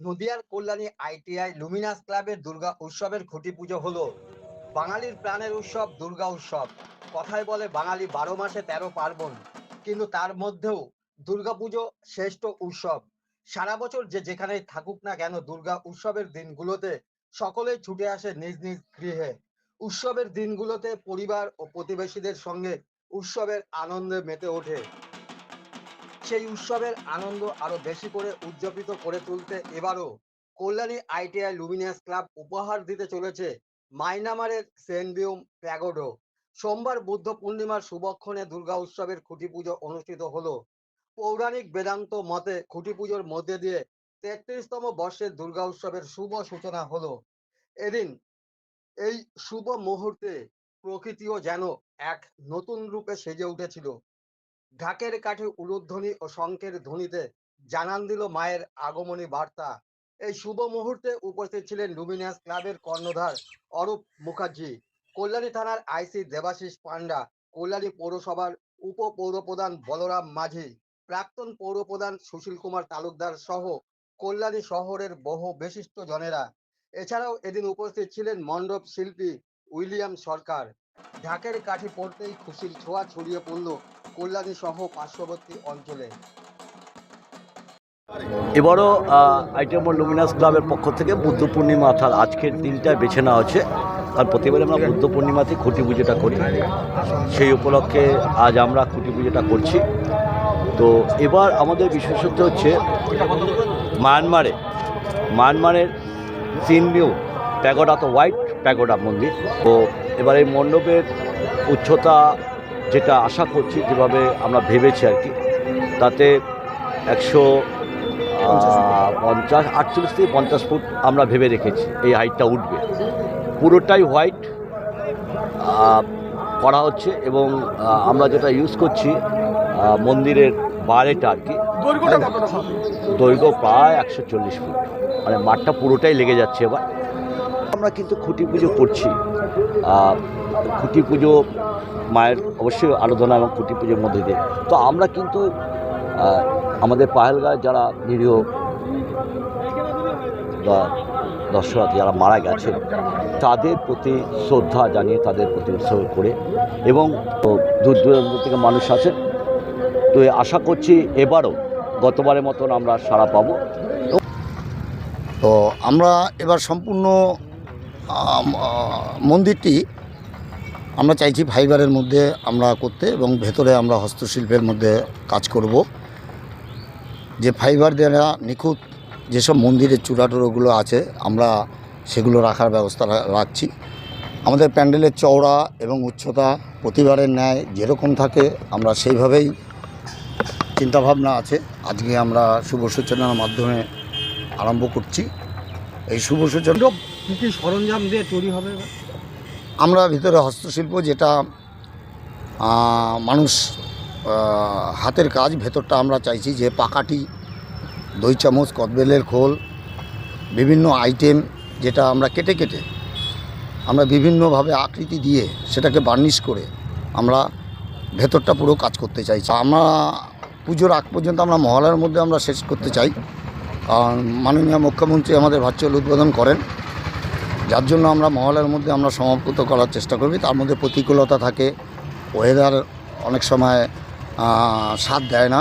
নদিয়ার Kalyani ITI Luminous ক্লাবের দুর্গা উৎসবের খুঁটি পুজো হলো। বাঙালির প্রাণের উৎসব, দুর্গা উৎসব। কথায় বলে বাঙালি বারো মাসে তেরো পার্বণ। কিন্তু তার মধ্যেও দুর্গাপুজো শ্রেষ্ঠ উৎসব। সারা বছর যে যেখানেই থাকুক না কেন দুর্গা উৎসবের দিনগুলোতে সকলেই ছুটে আসে নিজ নিজ গৃহে। উৎসবের দিনগুলোতে পরিবার ও প্রতিবেশীদের সঙ্গে উৎসবের আনন্দে মেতে ওঠে। সেই উৎসবের আনন্দ আরও বেশি করে উদযাপিত করে তুলতে এবারও কল্যাণী আইটিআই লুমিনিয়াস ক্লাব উপহার দিতে চলেছে মাইনামারের সেনবিউম প্যাগোডো। সোমবার বুদ্ধ পূর্ণিমার শুভক্ষণে দুর্গা উৎসবের খুঁটি পুজো অনুষ্ঠিত হলো। পৌরাণিক বেদান্ত মতে খুঁটি পুজোর মধ্যে দিয়ে তেত্রিশতম বর্ষের দুর্গা উৎসবের শুভ সূচনা হলো। এদিন এই শুভ মুহূর্তে প্রকৃতিও যেন এক নতুন রূপে সেজে উঠেছিল। ঢাকের কাঠে উলুধ্বনি ও শঙ্কের ধ্বনিতে জানান দিল মায়ের আগমনী বার্তা। এই শুভ মুহূর্তে উপস্থিত ছিলেন লুমিনিয়াস ক্লাবের কর্ণধার অরূপ মুখার্জি। কল্যাণী থানার আইসি দেবাশিস পান্ডা কল্যাণী পৌরসভার উপ পৌরপ্রধান বলরাম মাঝি, প্রাক্তন পৌরপ্রধান সুশীল কুমার তালুকদার সহ কল্যাণী শহরের বহু বিশিষ্ট জনেরা। এছাড়াও এদিন উপস্থিত ছিলেন মণ্ডপ শিল্পী উইলিয়াম সরকার। ঢাকের কাঠি পড়তেই খুশির ছোঁয়া ছড়িয়ে পড়ল কল্যাণী সহ পার্শ্ববর্তী অঞ্চলে। এবারও আইটেম লুমিনাস ক্লাবের পক্ষ থেকে বুদ্ধ পূর্ণিমা অর্থাৎ আজকের দিনটা বেছে নেওয়া হচ্ছে। কারণ প্রতিবারে আমরা বুদ্ধ পূর্ণিমাতেই খুঁটি পুজোটা করি। সেই উপলক্ষে আজ আমরা খুঁটি পুজোটা করছি। তো এবার আমাদের বিশেষত্ব হচ্ছে মায়ানমারে। মায়ানমারের সিনবিউ প্যাগোডা তো হোয়াইট প্যাগোডা মন্দির। তো এবার এই মণ্ডপের উচ্চতা যেটা আশা করছি যেভাবে আমরা ভেবেছি আর কি তাতে একশো পঞ্চাশ আটচল্লিশ থেকে পঞ্চাশ ফুট আমরা ভেবে রেখেছি এই হাইটটা উঠবে। পুরোটাই হোয়াইট করা হচ্ছে এবং আমরা যেটা ইউজ করছি মন্দিরের বারেটা আর কি দৈর্ঘ্য প্রায় একশো চল্লিশ ফুট। মানে মাঠটা পুরোটাই লেগে যাচ্ছে এবার। আমরা কিন্তু খুঁটি পুজো করছি খুঁটি পুজো, মায়ের অবশ্যই আরাধনা এবং খুঁটি পুজোর মধ্যে দিয়ে। তো আমরা কিন্তু আমাদের পাহেলগাঁয় যারা নিরীহ বা দর্শনার্থী যারা মারা গেছেন, তাদের প্রতি শ্রদ্ধা জানিয়ে তাদের প্রতি উৎসর্গ করে এবং দূর দূরান্ত থেকে মানুষ আছেন তো আশা করছি এবারও গতবারের মতন আমরা সাড়া পাবো। তো আমরা এবার সম্পূর্ণ মন্দিরটি আমরা চাইছি ফাইবারের মধ্যে আমরা করতে এবং ভেতরে আমরা হস্তশিল্পের মধ্যে কাজ করব। যে ফাইবার দ্বারা নিখুঁত যেসব মন্দিরের চূড়াটুড়োগুলো আছে, আমরা সেগুলো রাখার ব্যবস্থা রাখছি। আমাদের প্যান্ডেলের চওড়া এবং উচ্চতা প্রতিবারের ন্যায় যেরকম থাকে, আমরা সেইভাবেই চিন্তাভাবনা আছে। আজকে আমরা শুভ সূচনার মাধ্যমে আরম্ভ করছি। এই শুভ সূচনা কি কি সরঞ্জাম দিয়ে তৈরি হবে আমরা ভিতরে হস্তশিল্প যেটা মানুষ হাতের কাজ ভেতরটা আমরা চাইছি যে পাকাটি, দই চামচ, কদবেলের খোল, বিভিন্ন আইটেম যেটা আমরা কেটে কেটে, আমরা বিভিন্নভাবে আকৃতি দিয়ে সেটাকে বার্নিশ করে আমরা ভেতরটা পুরো কাজ করতে চাইছি আমরা পুজোর আগ পর্যন্ত আমরা মহলার মধ্যে আমরা শেষ করতে চাই। কারণ মাননীয় মুখ্যমন্ত্রী আমাদের ভার্চুয়াল উদ্বোধন করেন। যার জন্য আমরা মহলের মধ্যে আমরা সমাপ্ত করার চেষ্টা করবি। তার মধ্যে প্রতিকূলতা থাকে ওয়েদার অনেক সময় সাথ দেয় না।